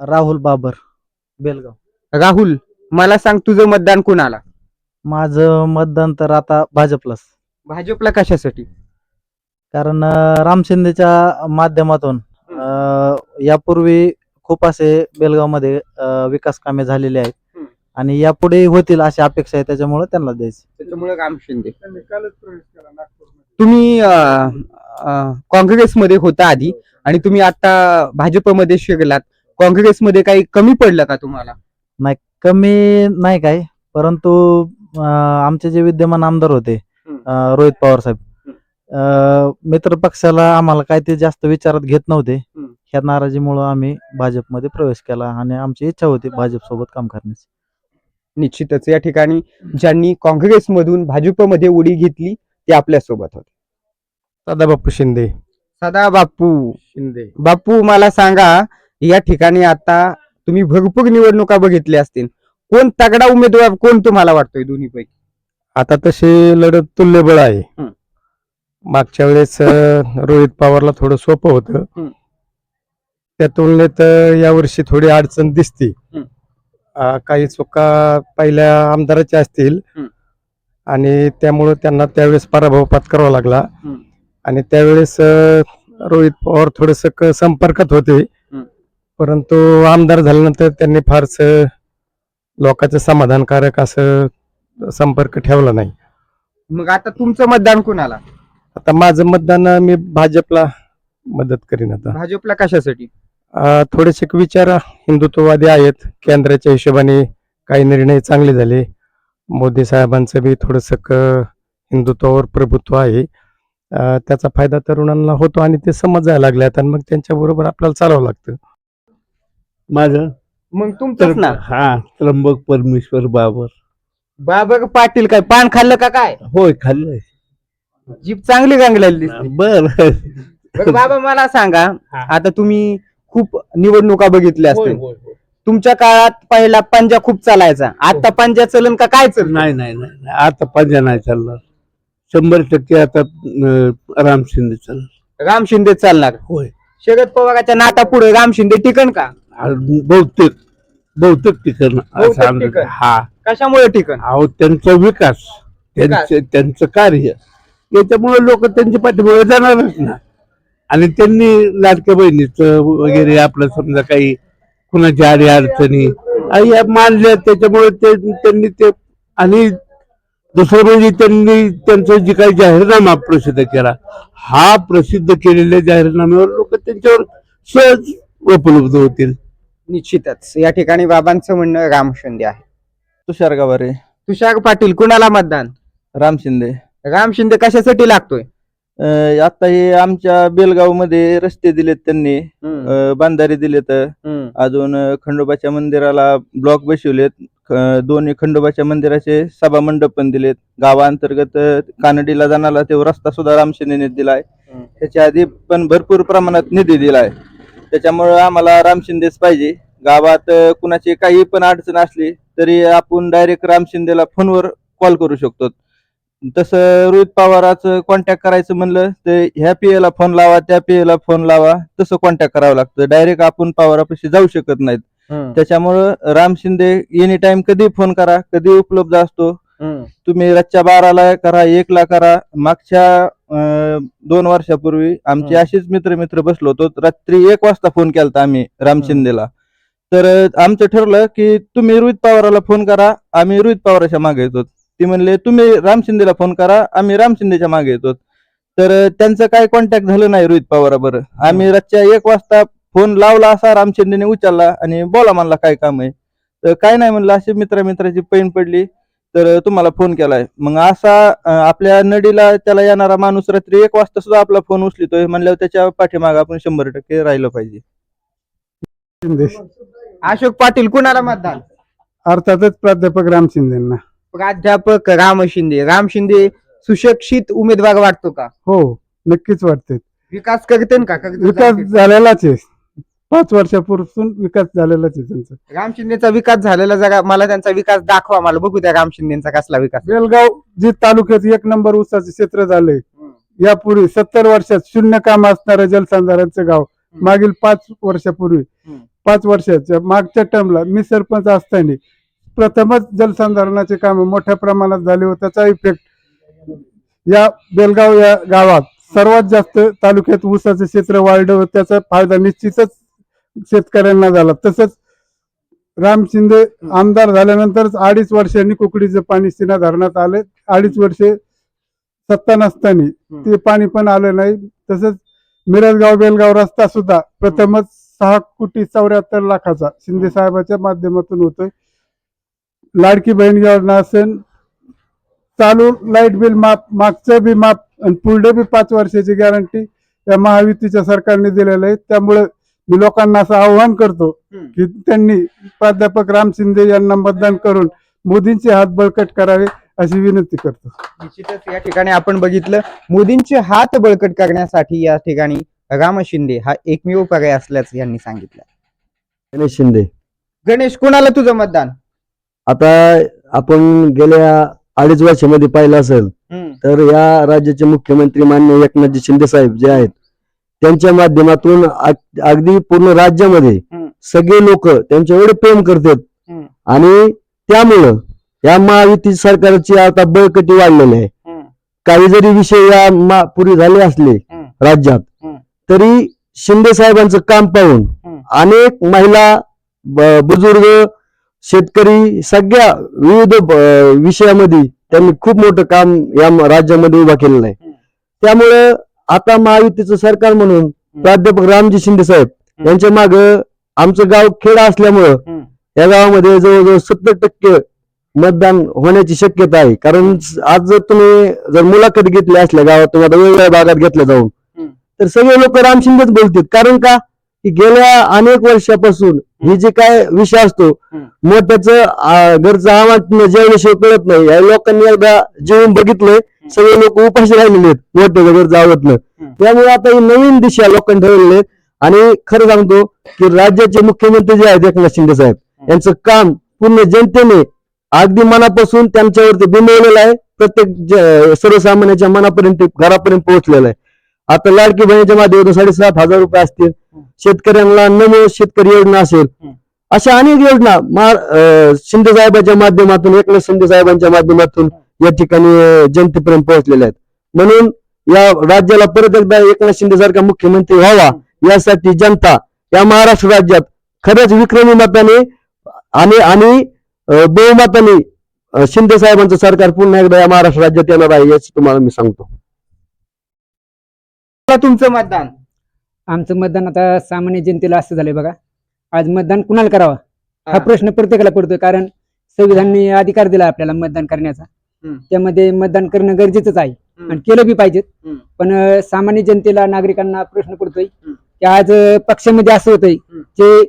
राहुल बाबर बेलगाव. राहुल मला सांग तुझं मतदान कुणाला? माझं मतदान तर आता भाजपलाच. भाजपला कशासाठी? कारण अं, राम शिंदेच्या माध्यमातून अं, यापूर्वी खूप असे बेलगावमध्ये अं, विकास कामे झालेली आहेत. हम्म. आणि यापुढे होतील अशी अपेक्षा आहे त्याच्यामुळे त्यांना द्यायचं. त्याच्यामुळे राम शिंदे. तुम्ही अं, अं, काँग्रेसमध्ये होता आधी आणि तुम्ही आता भाजपमध्ये शिरलात. काँग्रेसमध्ये काही कमी पडलं का तुम्हाला? कमी नाही काय परंतु अं, आमचे जे विद्यमान आमदार होते हम्म. अं, रोहित पवार साहेब अं, मित्र पक्षाला आम्हाला काय ते जास्त विचारात घेत नव्हते. हम्म. ह्या नाराजीमुळं आम्ही भाजपमध्ये प्रवेश केला आणि आमची इच्छा होती भाजप सोबत काम करण्याची. निश्चितच. या ठिकाणी ज्यांनी काँग्रेसमधून भाजपमध्ये उडी घेतली ते आपल्यासोबत होते. सदाबापू शिंदे. सदा बापू शिंदे. बापू मला सांगा या ठिकाणी आता तुम्ही भरपूर निवडणुका बघितल्या असतील कोण तगडा उमेदवार कोण तुम्हाला वाटतोय दोन्ही पैकी आता तशी लढत तुल्यबळ आहे हं. मागच्या वेळेस अं, रोहित पवारला थोडं सोपं होतं हं. त्या तुलनेत अं, यावर्षी थोडी अडचण दिसते हं. अं, काही चुका पहिल्या आमदाराच्या असतील हं. आणि त्यामुळं त्यांना त्यावेळेस पराभव पत्करावा लागला हं. आणि त्यावेळेस अं, रोहित पवार थोडस संपर्कात होते. परंतु आमदार झाल्यानंतर त्यांनी फारस लोकांचं समाधानकारक असं संपर्क ठेवला नाही. मग आता तुमचं मतदान कुणाला? आता माझं मतदान मी भाजपला मदत करीन आता. भाजपला कशासाठी? थोडेसे विचार हिंदुत्ववादी आहेत. केंद्राच्या हिशोबाने काही निर्णय चांगले झाले. मोदी साहेबांचं बी थोडस हिंदुत्वावर प्रभुत्व आहे. त्याचा फायदा तरुणांना होतो आणि ते समजायला लागल्यात आणि मग त्यांच्या बरोबर आपल्याला चालावं लागतं. माझं? मग तुमचंच ना. हा त्र्यंबक परमेश्वर बाबर. बाबा पाटील काय पान खाल्लं का काय? होय खाल्लंय. जीप चांगली गांगलेली दिसते. बर. बरं बाबा मला सांगा हा. आता तुम्ही खूप निवडणुका बघितल्या असतील. तुमच्या काळात पहिला पंजा खूप चालायचा. आता पंजा चलन का काय चल नाही नाही नाही नाही. आता पंजा नाही चालणार. शंभर टक्के आता अं, राम शिंदे चालणार. राम शिंदे चालणार. होय. शरद पवाराच्या नाटा पुढे राम शिंदे टिकन का? बहुतेक बहुतेक ठिकाण बहुतेक असं अंदाज ठिकाण. हा. कशामुळे टिकन अहो त्यांचा विकास त्यांचं त्यांचं कार्य. याच्यामुळे लोक त्यांच्या पाठीमागे जाणारच ना. आणि त्यांनी लाडक्या बहिणीचं वगैरे आपलं समजा काही कुणाच्या आडी अडचणी आ, या मानल्या त्याच्यामुळे ते त्यांनी ते आणि दुसरं म्हणजे त्यांनी त्यांचं जे काही जाहीरनामा प्रसिद्ध केला हा प्रसिद्ध केलेल्या जाहीरनाम्यावर लोक त्यांच्यावर सहज उपलब्ध होतील. निश्चितच. या ठिकाणी बाबांचं म्हणणं राम शिंदे आहे. तुषार गवारे. तुषार पाटील कुणाला मतदान? राम शिंदे. राम शिंदे कशासाठी लागतोय? अं, आता हे आमच्या बेलगावमध्ये रस्ते दिलेत त्यांनी. अं, बांधारे दिलेत. अजून अं, खंडोबाच्या मंदिराला ब्लॉक बसवलेत. ख- दोन्ही खंडोबाच्या मंदिराचे सभा मंडप पण दिलेत. गावांतर्गत अं, कानडीला जाणारा तो रस्ता सुद्धा राम शिंदेने दिलाय. हम्म. त्याच्या आधी पण भरपूर प्रमाणात निधी दिलाय. त्याच्यामुळं आम्हाला राम शिंदेच पाहिजे. गावात कुणाची काही पण अडचण असली तरी आपण डायरेक्ट राम शिंदेला फोनवर कॉल करू शकतो. तसं रोहित पवाराचं कॉन्टॅक्ट करायचं म्हणलं तर ह्या पीएला फोन लावा त्या पीएला फोन लावा तसं कॉन्टॅक्ट करावं लागतं. डायरेक्ट आपण पवारापाशी जाऊ शकत नाहीत. त्याच्यामुळं राम शिंदे एनी टाइम कधी फोन करा कधी उपलब्ध असतो. तुम्ही रातच्या बाराला करा एकला करा मागच्या दोन वर्षापूर्वी आमचे. असेच मित्र मित्र बसलो होतो. रात्री एक वाजता फोन केलता आम्ही राम. शिंदेला. तर आमचं ठरलं की तुम्ही रोहित पवाराला फोन करा आम्ही रोहित पवाराच्या मागे येतो. ती म्हणले तुम्ही राम शिंदेला फोन करा आम्ही राम शिंदेच्या मागे येतो. तर त्यांचं काय कॉन्टॅक्ट झालं नाही रोहित पवाराबरोबर. आम्ही रातच्या एक वाजता फोन लावला असा राम शिंदेने उचलला आणि बोला म्हणला काय काम आहे? तर काय नाही म्हणलं अशी मित्रा मित्राची पैन पडली. तर तुम्हाला फोन केलाय. मग असा आपल्या नडीला त्याला येणारा माणूस रात्री एक वाजता सुद्धा आपला फोन उचलितोय म्हणल्यावर त्याच्या पाठीमागे आपण शंभर टक्के राहिलं पाहिजे. अशोक पाटील कुणाला मतदान? अर्थातच प्राध्यापक राम शिंदेना. प्राध्यापक राम शिंदे. राम शिंदे सुशिक्षित उमेदवार वाटतो का? हो नक्कीच वाटते. विकास करते का? विकास? झालेलाच आहे. पाच वर्षापूर्वी विकास झालेलाच आहे त्यांचा. राम शिंदेचा विकास झालेला जरा मला त्यांचा विकास दाखवा मला. बघू त्या राम शिंदेचा कसला विकास. बेलगाव जे तालुक्यात एक नंबर ऊसाचे क्षेत्र झाले यापूर्वी सत्तर वर्षात शून्य काम असणारं जलसंधारणचं गाव मागील पाच वर्षापूर्वी. पाच वर्षाच्या मागच्या टर्मला मी सरपंच असताना प्रथमच जलसंधारणाचे काम मोठ्या प्रमाणात झाले व त्याचा इफेक्ट या बेलगाव या गावात सर्वात जास्त तालुक्यात ऊसाचं क्षेत्र वाढलं त्याचा फायदा निश्चितच शेतकऱ्यांना झाला. तसंच राम शिंदे आमदार झाल्यानंतरच अडीच वर्षांनी कुकडीचं पाणी सिना धरणात आले. अडीच वर्षे सत्ता नसताना ते पाणी पण आलं नाही. तसंच मिरजगाव बेलगाव रस्ता सुद्धा प्रथमच सहा कोटी चौऱ्याहत्तर लाखाचा शिंदे साहेबाच्या माध्यमातून होतोय. लाडकी बहीण योजना असेल चालू लाइट बिल माफ मागचं बी माफ आणि पुढे बी पाच वर्षाची गॅरंटी या महायुतीच्या सरकारने दिलेलं आहे. त्यामुळे मी लोकांना असं आव्हान करतो. की त्यांनी प्राध्यापक राम शिंदे यांना मतदान करून मोदींचे हात बळकट करावे अशी विनंती करतो. निश्चितच या ठिकाणी आपण बघितलं मोदींचे हात बळकट करण्यासाठी या ठिकाणी राम शिंदे हा एकमेव पर्याय असल्याचं यांनी सांगितलं. गणेश शिंदे. गणेश कोणाला तुझं मतदान? आता आपण गेल्या अडीच वर्षामध्ये पाहिलं असेल तर या राज्याचे मुख्यमंत्री मान्य एकनाथजी शिंदे साहेब जे आहेत त्यांच्या माध्यमातून अग- अगदी पूर्ण राज्यामध्ये. सगळे लोक त्यांच्या एवढे प्रेम करतात. आणि त्यामुळं या महायुती सरकारची आता बळकटी वाढलेली आहे. काही जरी विषय या मा- पूर्वी झाले असले. राज्यात. तरी शिंदे साहेबांचं काम पाहून. अनेक महिला बुजुर्ग शेतकरी सगळ्या विविध विषयामध्ये त्यांनी खूप मोठं काम या राज्यामध्ये उभा केलेलं आहे त्यामुळं आता महायुतीचं सरकार म्हणून प्राध्यापक रामजी शिंदे साहेब यांच्या माग आमचं गाव खेडा असल्यामुळं. या गावामध्ये जवळजवळ सत्तर टक्के मतदान होण्याची शक्यता आहे. कारण आज जर तुम्ही जर मुलाखत घेतल्या असल्या गावात तुम्ही आता वेगवेगळ्या भागात घेतल्या जाऊन. तर सगळे लोक राम शिंदेच बोलतात कारण का? की गेल्या अनेक वर्षापासून ही जे काय विषय असतो मोठ्याचं आ, घरचं आव्हान जेवल्याशिवाय कळत नाही या लोकांनी एकदा जेवून बघितलंय. सगळे लोक उपाशी राहिलेले आहेत. मोठ्याचं घरचं आवडत त्यामुळे आता ही नवीन दिशा लोकांनी ठरवलेली आहे. आणि खरं सांगतो की राज्याचे मुख्यमंत्री जे आहेत एकनाथ शिंदे साहेब यांचं काम पूर्ण जनतेने अगदी मनापासून त्यांच्यावरती बिंबवलेलं आहे. प्रत्येक सर्वसामान्याच्या मनापर्यंत घरापर्यंत पोहोचलेलं आहे. आता लाडकी बहिणीच्या माध्यमातून साडेसात हजार रुपये असतील. शेतकऱ्यांना नमो शेतकरी योजना असेल. अशा अनेक योजना शिंदे साहेबांच्या माध्यमातून एकनाथ शिंदे साहेबांच्या माध्यमातून या ठिकाणी जनतेपर्यंत पोहोचलेल्या आहेत. म्हणून या राज्याला परत एकदा एकनाथ शिंदे सारखा मुख्यमंत्री व्हावा यासाठी जनता या महाराष्ट्र राज्यात खरंच विक्रमी मताने आणि आणि बहुमताने शिंदे साहेबांचं सरकार पुन्हा एकदा या महाराष्ट्र राज्यात येणार आहे याच तुम्हाला मी सांगतो. तुमचं मतदान? आमचं मतदान आता सामान्य जनतेला असं झालंय बघा. आज मतदान कुणाला करावा? हा. प्रश्न प्रत्येकाला पडतोय कारण संविधानाने अधिकार दिला आपल्याला मतदान करण्याचा. त्यामध्ये मतदान करणं गरजेचंच आहे. आणि केलं बी पाहिजेत. पण सामान्य जनतेला नागरिकांना प्रश्न पडतोय. की आज पक्षामध्ये असं होतंय. जे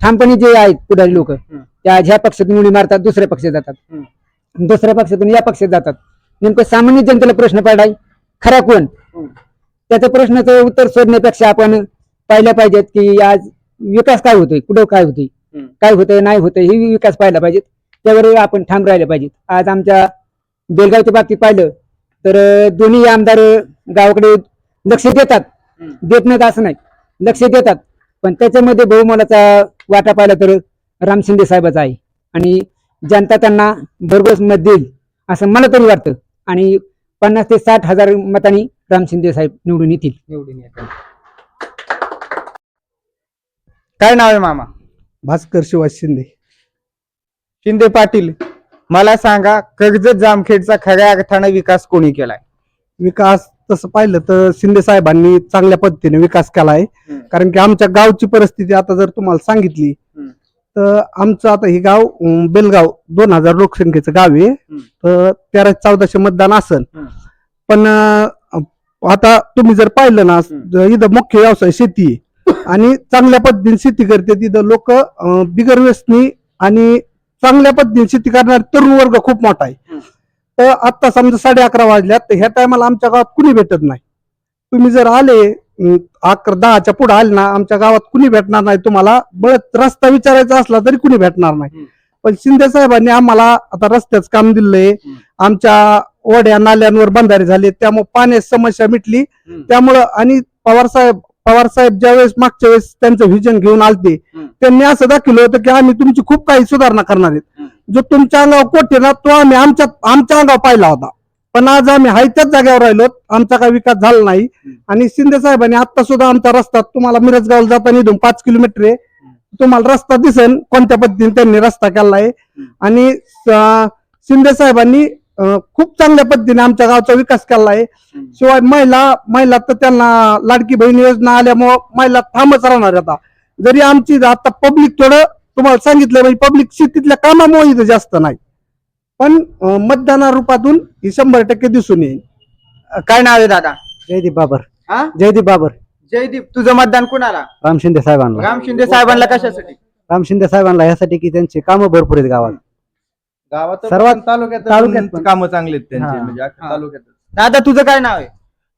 ठामपणे जे आहेत पुढारी लोक. त्या ह्या पक्षातून उडी मारतात दुसऱ्या पक्षात जातात दुसऱ्या पक्षातून या पक्षात जातात नेमकं सामान्य जनतेला प्रश्न पडाय खरा कोण. त्याच्या प्रश्नाचं उत्तर शोधण्यापेक्षा आपण पाहिलं पाहिजेत की आज विकास काय होतोय कुठं काय होतोय. काय होतंय नाही होतंय हे विकास पाहिला पाहिजेत त्यावर आपण ठाम राहिले पाहिजेत आज आमच्या बेलगावच्या बाबतीत पाहिलं तर दोन्ही आमदार गावाकडे लक्ष देतात. देत नाहीत असं नाही. लक्ष देतात. पण त्याच्यामध्ये बहुमोलाचा वाटा पाहिला तर राम शिंदे साहेबाचा आहे. आणि जनता त्यांना भरघोस मत देईल असं मला तरी वाटतं. आणि पन्नास ते साठ हजार मतांनी राम शिंदे साहेब निवडून येतील. निवडून येतात काय नाव आहे मामा? भास्कर शिवाज शिंदे. शिंदे पाटील. मला सांगा कर्जत जामखेडचा खऱ्या अर्थानं विकास कोणी केलाय विकास तसं पाहिलं तर शिंदे साहेबांनी चांगल्या पद्धतीने विकास केलाय हम्म. कारण की आमच्या गावची परिस्थिती आता जर तुम्हाला सांगितली. तर आमचं आता हे गाव बेलगाव दोन हजार लोकसंख्येचं गाव आहे तर तेरा चौदाशे मतदान असन हम्म. पण आता तुम्ही जर पाहिलं ना इथं मुख्य व्यवसाय शेती आहे. आणि चांगल्या पद्धतीने शेती करते तिथं लोक बिगर व्यसनी आणि चांगल्या पद्धतीने शेती करणारे तरुण वर्ग खूप मोठा आहे. तर आता समजा साडे अकरा वाजल्यात तर ह्या टायमाला आमच्या गावात कुणी भेटत नाही. तुम्ही जर आले अकरा दहाच्या पुढे आले ना आमच्या गावात कुणी भेटणार नाही? तुम्हाला बळत रस्ता विचारायचा असला तरी कुणी भेटणार नाही. पण शिंदे साहेबांनी आम्हाला आता रस्त्याचं काम दिलंय. आमच्या ओढ्या नाल्यांवर बंधारे झाले त्यामुळे पाण्याची समस्या मिटली. त्यामुळं आणि पवार साहेब पवार साहेब ज्यावेळेस मागच्या वेळेस त्यांचं व्हिजन घेऊन आलते त्यांनी असं दाखवलं होतं की आम्ही तुमची खूप काही सुधारणा करणार आहेत. जो तुमच्या अंगावर कोटे ना तो आम्ही आमच्या आमच्या अंगावर पाहिला होता. पण आज आम्ही हाय त्याच जागेवर राहिलो आमचा काही विकास झाला नाही. आणि शिंदे साहेबांनी आता सुद्धा आमचा रस्ता तुम्हाला मिरजगावला जाताना इथून पाच किलोमीटर आहे. तुम्हाला रस्ता दिसेल कोणत्या पद्धतीने त्यांनी रस्ता केला आहे. आणि शिंदे साहेबांनी खूप चांगल्या पद्धतीने आमच्या गावचा विकास केला आहे. शिवाय महिला महिला तर त्यांना लाडकी बहीण योजना आल्यामुळं महिला थांबच राहणार आता. जरी आमची आता पब्लिक थोडं तुम्हाला सांगितलं म्हणजे पब्लिक शेतीतल्या कामामुळे इथं जास्त नाही. पण मतदाना रूपातून ही शंभर टक्के दिसून येईल. काय नाव आहे दादा? जयदीप बाबर. हा? जयदीप बाबर. जयदीप तुझं मतदान कुणाला? राम शिंदे साहेबांना. राम शिंदे साहेबांना कशासाठी? राम शिंदे साहेबांना यासाठी की त्यांची कामं भरपूर आहेत गावात. गावात सर्वात- तालुक्यात तालुक्यात पण. कामं चांगली आहेत त्यांची हा. म्हणजे अख्ख्या हा. तालुक्यात दादा तुझं काय नाव आहे?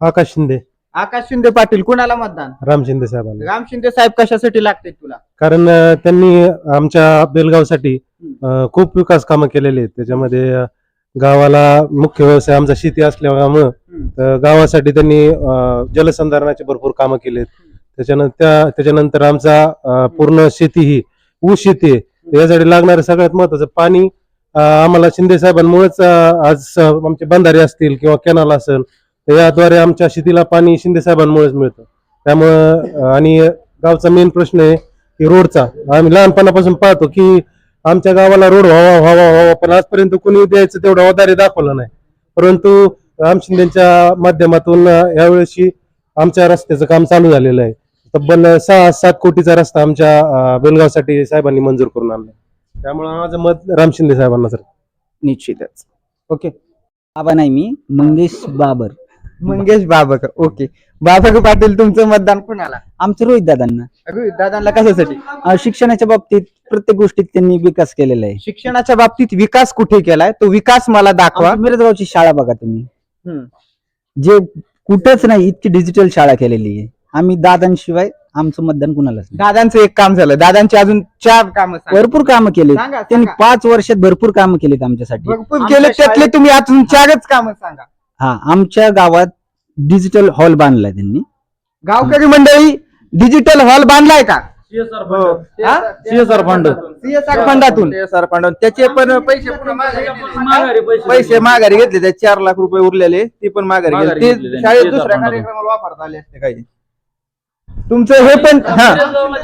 आकाश शिंदे. आकाश शिंदे पाटील कुणाला मतदान? राम शिंदे साहेबांना. राम शिंदे साहेब कशासाठी लागते तुला? कारण अ, त्यांनी आमच्या बेलगावसाठी अ, खूप विकास कामं केलेली आहेत. त्याच्यामध्ये अ, गावाला मुख्य व्यवसाय आमचा शेती असल्यामुळं अ, गावासाठी त्यांनी अ, जलसंधारणाचे भरपूर कामं केली आहेत त्याच्यानंतर त्या त्याच्यानंतर आमचा अ, पूर्ण शेती ही ऊस शेती आहे. यासाठी लागणारं सगळ्यात महत्वाचं पाणी अ, आम्हाला शिंदे साहेबांमुळेच आज अ, आमचे बंधारे असतील किंवा कॅनल असेल तर याद्वारे आमच्या शेतीला पाणी शिंदे साहेबांमुळेच मिळतं. त्यामुळं आणि गावचा मेन प्रश्न आहे की रोडचा. आम्ही लहानपणापासून पाहतो की आमच्या गावाला रोड व्हावा व्हावा व्हावा पण आजपर्यंत कोणी द्यायचं तेवढा अवधारे दाखवलं नाही. परंतु राम शिंदेच्या माध्यमातून यावेळेशी आमच्या रस्त्याचं काम चालू झालेलं आहे. तब्बल सहा सात कोटीचा रस्ता आमच्या बेलगावसाठी साहेबांनी मंजूर करून आणला त्यामुळे माझं मत राम शिंदे साहेबांना सर. निश्चितच. ओके. बाबा नाही मी मंगेश बाबर. मंगेश बाबक ओके. बाबक पाटील तुमचं मतदान कुणाला? आमचे रोहित दादांना. रोहित दादांना कशासाठी? अं, शिक्षणाच्या बाबतीत प्रत्येक गोष्टीत त्यांनी विकास केलेला आहे. शिक्षणाच्या बाबतीत विकास कुठे केलाय? तो विकास मला दाखवा. आमच्या मिरजगावची शाळा बघा तुम्ही. हम्म. जे कुठंच नाही इतकी डिजिटल शाळा केलेली आहे. आम्ही दादांशिवाय आमचं मतदान कुणालाच नाही. दादांचं एक काम झालं. दादांचे अजून चार काम भरपूर कामं केली. सांगा, त्यांनी सांगा. पाच वर्षात भरपूर कामं केलीत आमच्यासाठी. भरपूर केले त्यातले तुम्ही अजून चारच काम सांगा. हा आमच्या गावात डिजिटल हॉल बांधलाय त्यांनी. गावकरी मंडळी डिजिटल हॉल बांधलाय का? CSR fund. सीएसआर फंडातून. सीएसआर फंड त्याचे पण पैसे पुन्हा माघारी घेतले. पैसे माघारी घेतले त्या चार लाख रुपये उरलेले. ते पण माघारी घेतले. ते. शाळेत CSR दुसऱ्या फंडातून. कार्यक्रमाला वापरता आले असते काही. तुमचं हे पण हा.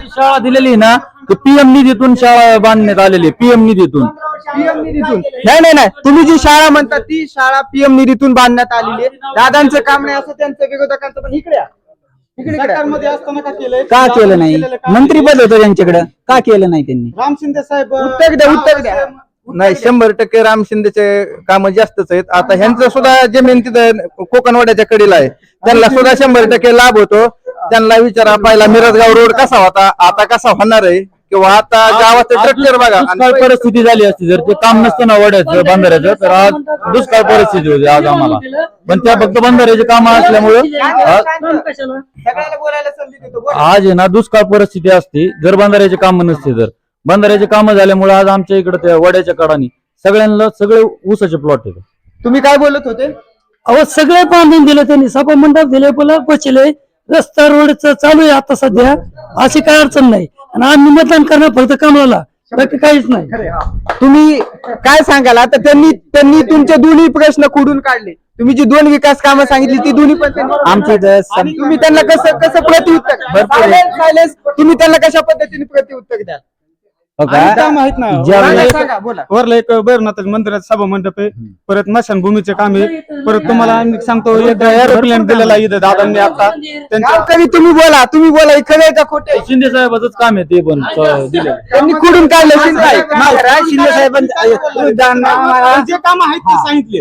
शाळा दिलेली ना पीएम निधीतून शाळा बांधण्यात आलेली पीएम निधीतून. पीएम निधीतून. नाही नाही नाही. तुम्ही जी शाळा म्हणता ती शाळा पीएम निधीतून बांधण्यात आलेली आहे. दादांचं काम नाही असं त्यांचं विरोधकांचं पण इकडे या. इकडे सरकारमध्ये असताना का केलंय? का केलं नाही? मंत्रीपद होतं त्यांच्याकडे. का केलं नाही त्यांनी? राम शिंदे साहेब उत्तर द्या उत्तर द्या. नाही शंभर टक्के राम शिंदेचे काम जास्तच आहेत. आता ह्यांचं सुद्धा जमीन तिथं कोकणवाड्याच्या कडेला आहे. त्यांना सुद्धा शंभर टक्के लाभ होतो. त्यांना विचारा पहिला मिरजगाव रोड कसा होता? आता कसा होणार आहे? किंवा आता गावाचं स्ट्रक्चर बघा दुष्काळ परिस्थिती झाली असती. जर ते काम नसतं ना वड्याचं बंधाऱ्याचं तर आज दुष्काळ परिस्थिती होती आज आम्हाला. पण त्या फक्त बंधाऱ्याचे काम असल्यामुळे आज- आहे ना दुष्काळ परिस्थिती असते जर बंधाऱ्याचे काम नसते तर. बंधाऱ्याचे काम झाल्यामुळे आज आमच्या इकडे त्या वड्याच्या कडानी सगळ्यांना सगळे ऊसाचे प्लॉट आहे तुम्ही काय बोलत होते? अहो सगळे बांधून दिलं त्यांनी. सभा मंडप दिले पुला बसले रस्ता रोडचं चालू आहे आता सध्या. अशी काय अडचण नाही. आणि आम्ही मतदान करणार फक्त कमळाला. बाकी काहीच नाही. तुम्ही काय सांगाल? आता त्यांनी त्यांनी तुमचे दोन्ही प्रश्न खोडून काढले. तुम्ही जी दोन विकास कामं सांगितली ती दोन्ही पण त्यांनी- तुम्ही त्यांना कसं कसं प्रतिउत्तर silence. तुम्ही त्यांना कशा पद्धतीने प्रतिउत्तर द्याल? हो का? माहीत ज्या सांगा, वेळेस- सांगा, बोला. वरला एक बैरनाथ मंदिरात सभा मंडप आहे परत मशानभूमीचे काम आहे परत तुम्हाला आम्ही सांगतो एक एरोप्लेन दिलेला आहे. इथं दादांनी आता. त्यांच्या गावकरी तुम्ही बोला तुम्ही बोला आहे का खोटे? शिंदे साहेबाचंच काम आहे ते पण दिलं. त्यांनी खोडून काढलं शिंदे साहेब. महाराज शिंदे साहेबांनी जे काम आहेत ते सांगितले.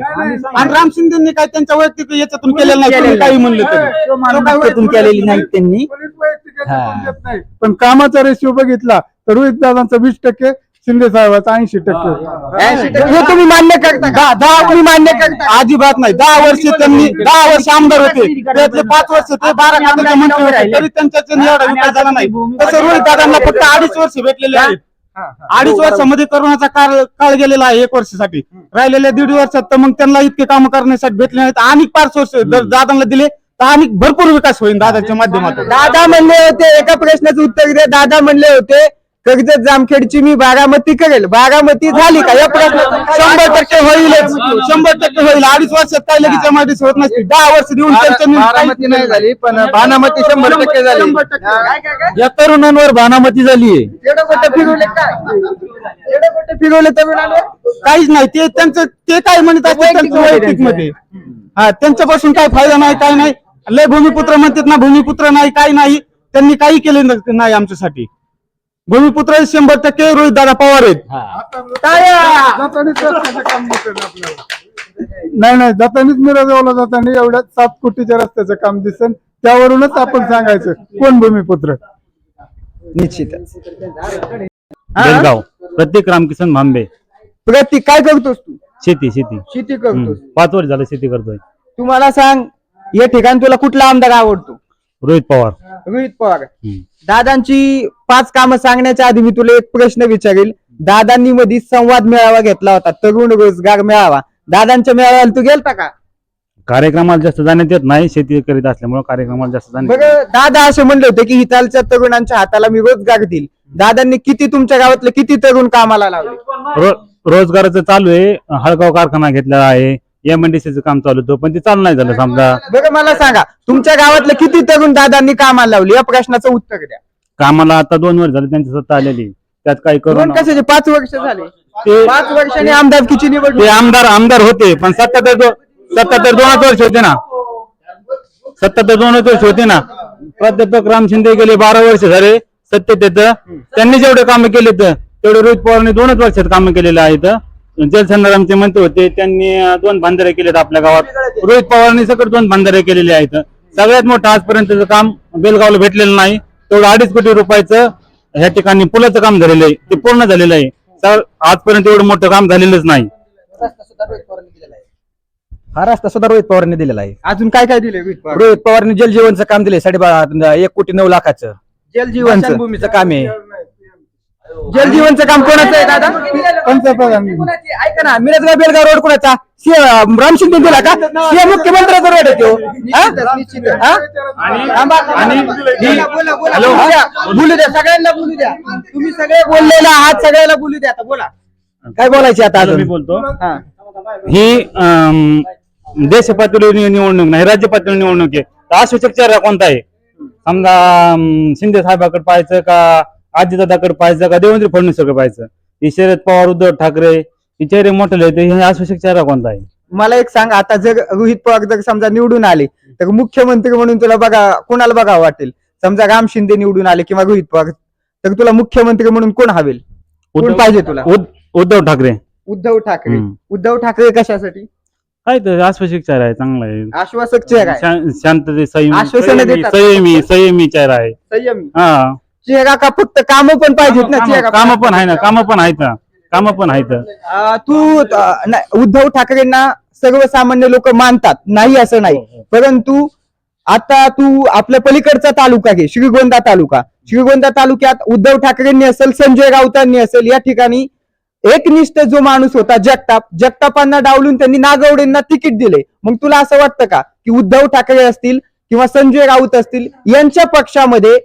आणि राम शिंदेनी काय त्यांच्या वैयक्तिक याच्यातून केलेलं नाही तुम्ही काही म्हणलं तरी. केलेली नाही. त्यांनी. पण कामाचा रेशिओ बघितला तर रोहित दादांचा वीस टक्के शिंदे साहेबाचा ऐंशी टक्के. ऐंशी टक्के. हे तुम्ही मान्य करता का? दहा तुम्ही मान्य करता अजिबात नाही. दहा वर्ष त्यांनी दहा वर्ष आमदार होते. त्यातले पाच वर्ष ते बारा खात्याचे मंत्री होते. तरी त्यांच्या एवढा विकास झाला नाही. तसं रोहित दादांना फक्त अडीच वर्ष भेटलेले आहेत. अडीच वर्षामध्ये करोनाचा काळ काळ गेलेला आहे एक वर्षासाठी. राहिलेल्या दीड वर्षात तर मग त्यांना इतके काम करण्यासाठी भेटले नाहीत. आणि पाच वर्ष जर दादांना दिले तर आणि भरपूर विकास होईल दादाच्या माध्यमातून. दादा म्हणले होते एका प्रश्नाचं उत्तर दे. दादा म्हणले होते कर्जत जामखेडची मी बारामती करेल. बारामती झाली का? या प्रश्नाचं शंभर टक्के होईलच. शंभर टक्के होईल. अडीच वर्षात काय लगेच एमआयडीसी होत नसते दहा वर्ष देऊन बारामती नाही झाली पण बानामती शंभर टक्के झाली. शंभर टक्के. काय काय काय? या तरुणांवर भानामती झालीये फिरवले काय फिरवले तरुणाले काहीच नाही. ते त्यांचं ते काय म्हणत असते त्यांचं वैयक्तिकमध्ये. हा त्यांच्यापासून काय फायदा नाही काय नाही. लय भूमिपुत्र म्हणतात ना भूमिपुत्र नाही काही नाही. त्यांनी काही केले नाही आमच्यासाठी. भूमिपुत्र शंभर टक्के रोहित दादा पवार आहेत. जातानीच रस्त्याचं काम दिसेल आपल्याला. नाही नाही जातानीच मिरजगावला जाताना एवढ्या सात कोटीच्या रस्त्याचं काम दिसेल त्यावरूनच आपण सांगायचं कोण भूमिपुत्र? निश्चितच. बेलगाव. प्रत्येक रामकिसन भांबे. प्रगती काय करतोस तू? शेती शेती. शेती हम्म. करतोस पाच वर्ष झालं शेती करतोय. तुम्हाला सांग या ठिकाणी तुला कुठला आमदार आवडतो? रोहित पवार. रोहित पवार. दादांची पाच कामं सांगण्याच्या आधी मी तुला एक प्रश्न विचारेल. दादांनी मध्ये संवाद मेळावा घेतला होता. तरुण रोजगार मेळावा. दादांच्या मेळाव्याला तू गेलता का? कार्यक्रमाला जास्त जाण्यात येत नाही. शेती करीत असल्यामुळे कार्यक्रमाला जास्त जाण्यात येत बरं दादा असे म्हणले होते की हितालच्या तरुणांच्या हाताला मी रोजगार देईल. दादांनी किती तुमच्या गावातले किती तरुण कामाला लावले. रो- रोजगाराचं चालू आहे. हळगाव कारखाना घेतलेला आहे. एमएनडीसीचं काम चालू होतं पण ते चालू नाही झालं समजा. बरं मला सांगा तुमच्या गावातले किती तरुण दादांनी कामाला लावले? या प्रश्नाचं उत्तर द्या. कामाला आता दोन वर्ष झाले त्यांची सत्ता आलेली. त्यात काही दोन करून कशाचे? पाच वर्ष झाले. ते पाच वर्षांनी आमदारकीची निवडणूक ते आमदार आमदार होते पण सत्ता तर दो- सत्ता तर दोनच वर्ष होते ना. सत्ता तर दोनच वर्ष होते ना. प्राध्यापक राम शिंदे गेले बारा वर्ष झाले. सत्तेत येतं. त्यांनी जेवढे कामं केले तर तेवढे रोहित पवारने दोनच वर्षात कामं केलेले आहेत. जलसंधारणचे मंत्री होते त्यांनी दोन बांधारे केलेत आपल्या गावात. रोहित पवारांनी सकट दोन बांधारे केलेले आहेत. सगळ्यात मोठं आजपर्यंतचं काम बेलगावला भेटलेलं नाही. तेवढं अडीच कोटी रुपयाचं ह्या ठिकाणी पुलाचं काम झालेलं आहे. ते पूर्ण झालेलं आहे. तर आजपर्यंत एवढं मोठं काम झालेलंच नाही. हा रस्ता सुद्धा रोहित पवारांनी दिलेला आहे. अजून काय काय दिले रोहित पवार? रोहित पवारने जलजीवनचं काम दिले साडेबा एक कोटी नऊ लाखाचं. जलजीवनचं. भूमीचं काम आहे. जलजीवनचं काम कोणाचं आहे दादा पंतप्रधान कुणाची? ऐका ना मिरजगाव बेलगाव रोड कुणाचा सी- अं, राम शिंदे दिला का सीएम मुख्यमंत्र्याचा रोड आहे तो हा? हा? थांबा, थांबा. बोला, बोला, बोला. बोलू द्या. बोलू द्या सगळ्यांना बोलू द्या तुम्ही सगळे बोललेले आहात सगळ्याला बोलू द्या आता बोला काय बोलायचे आता आता मी अजून बोलतो हा. ही देश पातळीवर नि- निवडणूक नाही राज्य पातळीवर निवडणूक आहे तर आश्वासक चेहरा कोणता आहे समजा शिंदे साहेबाकडे पाहायचं का आजीदादाकडे पाहायचं का? देवेंद्र फडणवीसकडे पाहायचं. ही शरद पवार उद्धव ठाकरे ही चेहरे मोठे आहेत. हे आश्वासक चेहरा कोणता आहे? मला एक सांग आता जर रोहित पवार जर समजा निवडून आले तर मुख्यमंत्री म्हणून तुला बघा कोणाला बघावं वाटेल? समजा राम शिंदे निवडून आले किंवा रोहित पवार तर तुला मुख्यमंत्री म्हणून कोण हवेल? कोण पाहिजे तुला? उद- उद्धव ठाकरे. उद्धव ठाकरे. उद्धव ठाकरे कशासाठी? काय तर आश्वासक चेहरा आहे चांगला आहे. आश्वासक चेहरा आहे. शां- शांतते संयमी. संयमी संयमी चेहरा आहे. संयमी. हा. का फक्त काम पण पाहिजेत ना काम पण आहे ना काम पण आहेत काम पण आहेत. अं, तू अं, नाही, उद्धव ठाकरेंना सर्वसामान्य लोक मानतात. नाही असं नाही. परंतु आता तू आपल्या पलीकडचा तालुका घे श्रीगोंदा तालुका. श्रीगोंदा तालुक्यात उद्धव ठाकरेंनी असेल संजय राऊतांनी असेल या ठिकाणी एकनिष्ठ जो माणूस होता जगताप जगतापांना डावलून त्यांनी नागवडेंना तिकीट दिले. मग तुला असं वाटतं का की उद्धव ठाकरे असतील किंवा संजय राऊत असतील यांच्या पक्षामध्ये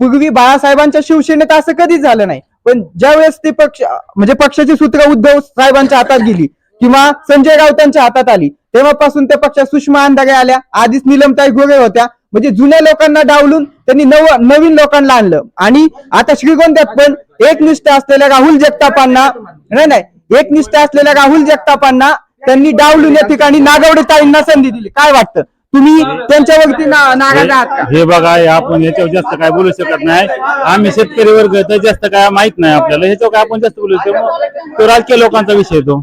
पूर्वी बाळासाहेबांच्या शिवसेनेत असं कधीच झालं नाही. पण ज्यावेळेस ते पक्ष म्हणजे पक्षाची सूत्र उद्धव साहेबांच्या हातात गेली किंवा संजय राऊतांच्या हातात आली तेव्हापासून त्या पक्षात सुषमा अंधारे आल्या आधीच निलमताई गोरे होत्या. म्हणजे जुन्या लोकांना डावलून त्यांनी नव नवीन लोकांना आणलं. आणि आता श्रीगोंद्यात पण एकनिष्ठ असलेल्या राहुल जगतापांना नाही नाही एकनिष्ठ असलेल्या राहुल जगतापांना त्यांनी डावलून या ठिकाणी नागवडे ताईंना संधी दिली. काय वाटतं? तुम्ही त्यांच्यावरती ना- नाराज आहात का हे बघा हे आपण याच्यावर जास्त काय बोलू शकत नाही. आम्ही शेतकरी वर्ग तर जास्त काय माहीत नाही आपल्याला. ह्याच्यावर काय आपण जास्त बोलू शकतो तो राजकीय लोकांचा विषय तो.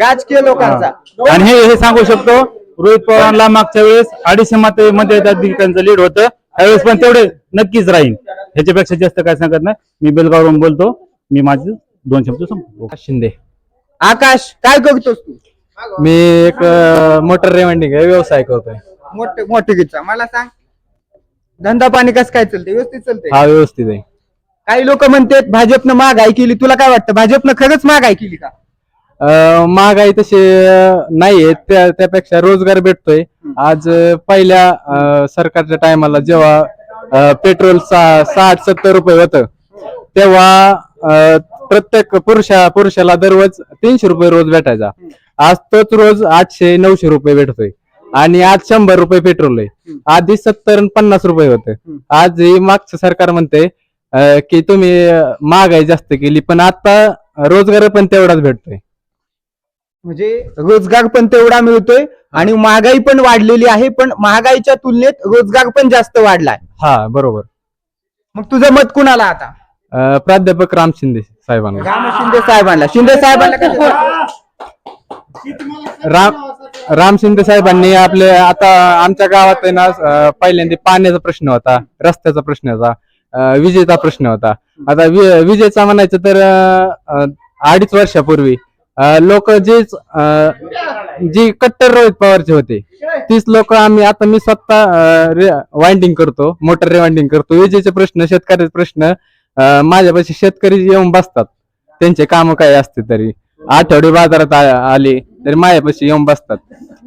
राजकीय लोकांचा. आणि हे हे सांगू शकतो रोहित पवारांना मागच्या वेळेस अडीचशे मत मताधिकांचं लीड होतं. त्यावेळेस पण तेवढे नक्कीच राहील ह्याच्यापेक्षा जास्त काय सांगत नाही. मी बेलगावरून बोलतो. मी माझे दोन शब्द संपतो शिंदे. आकाश काय करतोस तू? मी एक मोटर रेवंडिंग व्यवसाय करतोय. मोठे मोठे किच्चा मला सांग. धंदा पाणी कसं काय चालते व्यवस्थित चालते हा व्यवस्थित आहे. काही लोक म्हणतात भाजपनं महागाई केली. तुला काय वाटतं? भाजपनं खरंच महागाई केली का? अं, महागाई तशी नाहीये त्या त्यापेक्षा रोजगार भेटतोय. आज अं, पहिल्या अं, सरकारच्या टायमाला जेव्हा अं, पेट्रोल सा- साठ सत्तर रुपये होतं तेव्हा अं, प्रत्येक पुरुषा पुरुषाला दररोज तीनशे रुपये रोज भेटायचा. आज तोच रोज आठशे नऊशे रुपये भेटतोय. आणि आज शंभर रुपये पेट्रोल आहे. आधी सत्तर आणि पन्नास रुपये होते. आज ही मागचं सरकार म्हणते की तुम्ही महागाई जास्त केली पण आता रोजगार पण तेवढाच भेटतोय. म्हणजे रोजगार पण तेवढा मिळतोय आणि महागाई पण वाढलेली आहे पण महागाईच्या तुलनेत रोजगार पण जास्त वाढलाय. हा बरोबर. मग तुझं मत कुणाला आता? अं, प्राध्यापक राम शिंदे साहेबांना. राम शिंदे साहेबांना. शिंदे साहेबांना कसं राम राम शिंदे साहेबांनी आपले आता आमच्या गावात आहे ना पहिल्यांदा पाण्याचा प्रश्न होता रस्त्याचा प्रश्न होता विजेचा प्रश्न होता. आता विजेचा म्हणायचं तर अडीच वर्षापूर्वी लोक जेच जी कट्टर रोहित पवारचे होते तीच लोक आम्ही आता मी स्वतः वाइंडिंग करतो मोटर रिवाइंडिंग करतो. विजेचे प्रश्न शेतकऱ्याचे प्रश्न माझ्यापाशी शेतकरी येऊन बसतात. त्यांचे काम काय असते तरी. आठवडे बाजारात आली आले. तर मायापाशी येऊन बसतात.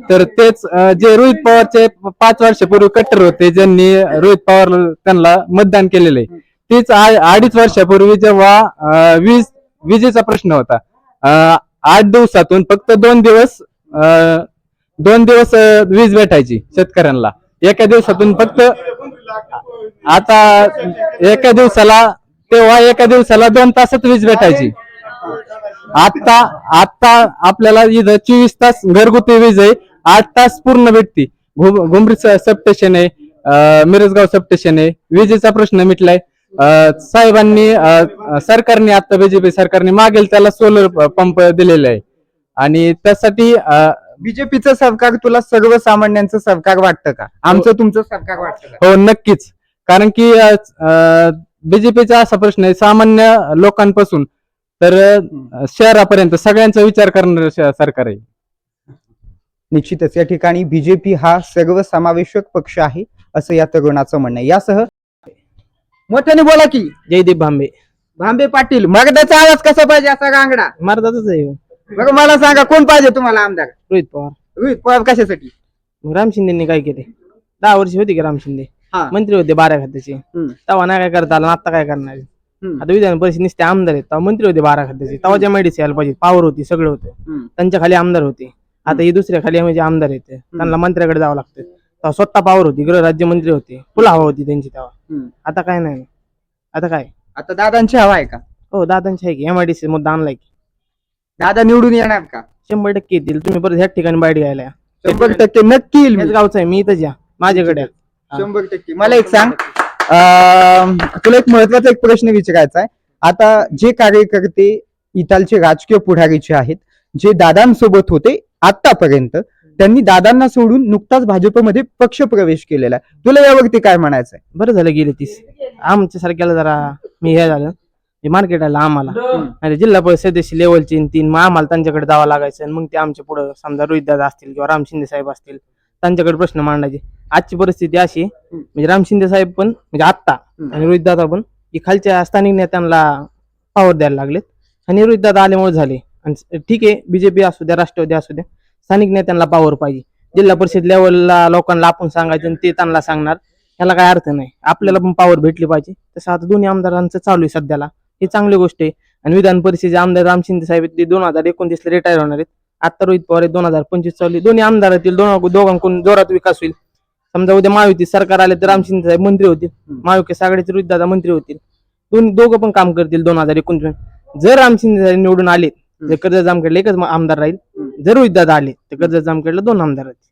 तर तेच अं, जे रोहित पवारचे पाच वर्षापूर्वी कट्टर होते ज्यांनी रोहित पवार त्यांना मतदान केलेलं आहे तेच आ- अडीच वर्षापूर्वी जेव्हा अं, वीज विजेचा प्रश्न होता. अं, आठ दिवसातून फक्त दोन दिवस अं, दोन दिवस अं, वीज भेटायची शेतकऱ्यांना. एका दिवसातून फक्त आता एका दिवसाला तेव्हा एका दिवसाला दोन तासात वीज भेटायची. आता आता आपल्याला इथं चोवीस तास घरगुती वीज आहे आठ तास पूर्ण भेटती. घुम- घुमरी सबस्टेशन आहे मिरजगाव सबस्टेशन आहे. विजेचा प्रश्न मिटलाय. साहेबांनी सरकारने आता बीजेपी सरकारने मागेल त्याला सोलर पंप दिलेले आहे. आणि त्यासाठी बीजेपीचं सरकार तुला सर्वसामान्यांचं सरकार वाटतं का? आमचं तुमचं सरकार वाटतं का? हो नक्कीच. कारण की बीजेपीचा असा प्रश्न आहे सामान्य लोकांपासून तर शहरापर्यंत सगळ्यांचा विचार करणारं सरकार आहे. निश्चितच या ठिकाणी बीजेपी हा सर्वसमावेशक पक्ष आहे असं या तरुणाचं म्हणणं आहे. यासह मोठ्याने बोला की जयदीप भांबे. भांबे पाटील मगदाचा आवाज कसा पाहिजे असा गांगडा? मर्दातच आहे. बरं मला सांगा कोण पाहिजे तुम्हाला आमदार? रोहित पवार. रोहित पवार कशासाठी? मग राम शिंदेनी काय केले? दहा वर्ष होती की राम शिंदे. हा. मंत्री होते बारा खात्याचे. हम्म. तेव्हा नाही काय करता आलं आता काय करणार. आता विधान परिषद नुसते आमदार आहेत. तेव्हा मंत्री होते बारा खात्याचे. तेव्हा ज्या माहिती यायला पाहिजे पावर होती सगळं होतं. त्यांच्या खाली आमदार होते. आता हे दुसऱ्या खाली म्हणजे आमदार आहेत. त्यांना मंत्र्याकडे जावं लागतं. तेव्हा स्वतः पावर होती गृहराज्यमंत्री होते. फुल हवा होती त्यांची तेव्हा. आता काय नाही. आता काय? आता दादांची हवा आहे का? हो दादांची आहे की. एमआयडीसी मुद्दा आणलाय की. दादा निवडून येणार का? शंभर टक्के येतील. तुम्ही परत ह्याच ठिकाणी बाईट घ्यायला या. शंभर टक्के नक्की येईल गावचं आहे. मी इथंच या. माझ्याकडे. शंभर टक्के. मला एक सांग. तुला एक महत्त्वाचा एक प्रश्न विचारायचा आहे. आता जे कार्यकर्ते इतालचे राजकीय पुढारीचे आहेत जे दादांसोबत होते आतापर्यंत त्यांनी दादांना सोडून नुकताच भाजपमध्ये पक्ष प्रवेश केलेला आहे. तुला यावरती काय म्हणायचं आहे? बरं झालं गेले तीस. आमच्या सारख्याला जरा मी हे झालं. मार्केट आलं आम्हाला. आणि जिल्हा परिषद सदस्य लेवलची तीन मग आम्हाला त्यांच्याकडे जावं लागायचं. आणि मग ते आमच्या पुढे समजा रोहित दादा असतील किंवा राम शिंदे साहेब असतील त्यांच्याकडे प्रश्न मांडायचे. आजची परिस्थिती अशी म्हणजे राम शिंदे साहेब पण म्हणजे आत्ता आणि रोहित दादा पण की खालच्या स्थानिक नेत्यांना पावर द्यायला लागलेत. आणि रोहित दादा आल्यामुळे झाले. आणि ठीक आहे बीजेपी असू द्या राष्ट्रवादी असू द्या स्थानिक नेत्यांना पावर पाहिजे. जिल्हा परिषद लेवलला लोकांना आपण सांगायचं आणि ते त्यांना सांगणार याला काय अर्थ नाही. आपल्याला पण पावर भेटली पाहिजे. तसं आता दोन्ही आमदारांचं चालू आहे सध्याला. ही चांगली गोष्ट आहे. आणि विधान परिषदेचे आमदार राम शिंदे साहेब ते दोन हजार एकोणतीसला रिटायर होणार आहेत. आता रोहित पवार दोन हजार पंचवीस चालू. दोन्ही आमदार येतील दोन दोघांकडून जोरात विकास होईल. समजा उद्या महायुती सरकार आले तर राम शिंदे साहेब मंत्री होतील. महाविकास आघाडीचे रोहित दादा मंत्री होतील. दोन दोघं पण काम करतील दोन हजार एकोणतीस जर राम शिंदे साहेब निवडून आले तर कर्जत जामखेडला एकच आमदार राहील. जर रोहित दादा आले तर कर्जत जामखेडला दोन आमदार आहेत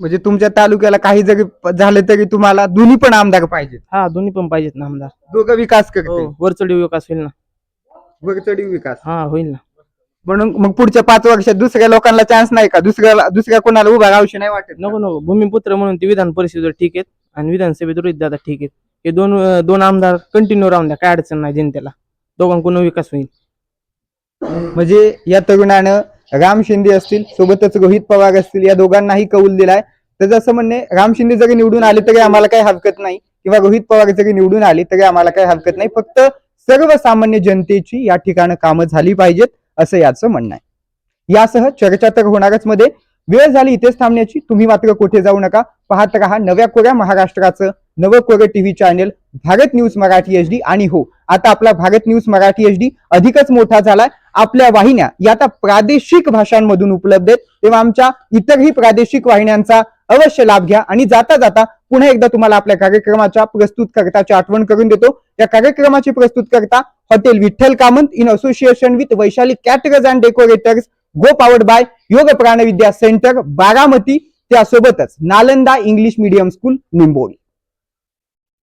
म्हणजे तुमच्या तालुक्याला काही जरी झालं तरी तुम्हाला दोन्ही पण आमदार पाहिजेत. हा दोन्ही पण पाहिजेत ना आमदार. दोघं विकास हो वरचढी विकास होईल ना. वरचढी विकास. हा होईल ना. म्हणून मग पुढच्या पाच वर्षात दुसऱ्या लोकांना चान्स नाही का? दुसऱ्या दुसऱ्या कोणाला उभा राहूशी नाही वाटत? नको नको. भूमिपुत्र म्हणून ते विधान परिषदेवर ठीक आहेत आणि विधानसभेत रोहित दादा ठीक आहेत. हे दोन दोन आमदार कंटिन्यू राहून द्या. काय अडचण नाही जनतेला. दोघांकडून विकास होईल. म्हणजे या तरुणानं राम शिंदे असतील सोबतच रोहित पवार असतील या दोघांनाही कौल दिलाय. त्याचं असं म्हणणे राम शिंदे जरी निवडून आले तरी आम्हाला काही हरकत नाही. किंवा रोहित पवार जरी निवडून आले तरी आम्हाला काही हरकत नाही. फक्त सर्वसामान्य जनतेची या ठिकाणी कामं झाली पाहिजेत. असं याचं म्हणणं आहे. यासह चर्चा तर होणारच मध्ये. वेळ झाली इथेच थांबण्याची. तुम्ही मात्र कुठे जाऊ नका. पाहत रहा नव्या कोऱ्या महाराष्ट्राचं. नवं कोरं TV channel. Bharat news Marathi HD D आणि हो. आता आपला Bharat news Marathi H D अधिकच मोठा झालाय. आपल्या वाहिन्या या आता प्रादेशिक भाषांमधून उपलब्ध आहेत. तेव्हा आमच्या इतरही प्रादेशिक वाहिन्यांचा अवश्य लाभ घ्या आणि जाता जाता पुन्हा एकदा तुम्हाला आपल्या कार्यक्रमाच्या प्रस्तुत करताची आठवण करून देतो. या कार्यक्रमाची प्रस्तुत करता hotel Vitthal Kamat in association with Vaishali caterers and decorators go powered by Yog Pranvidya center Baramati. त्यासोबतच Nalanda English medium school Nimboli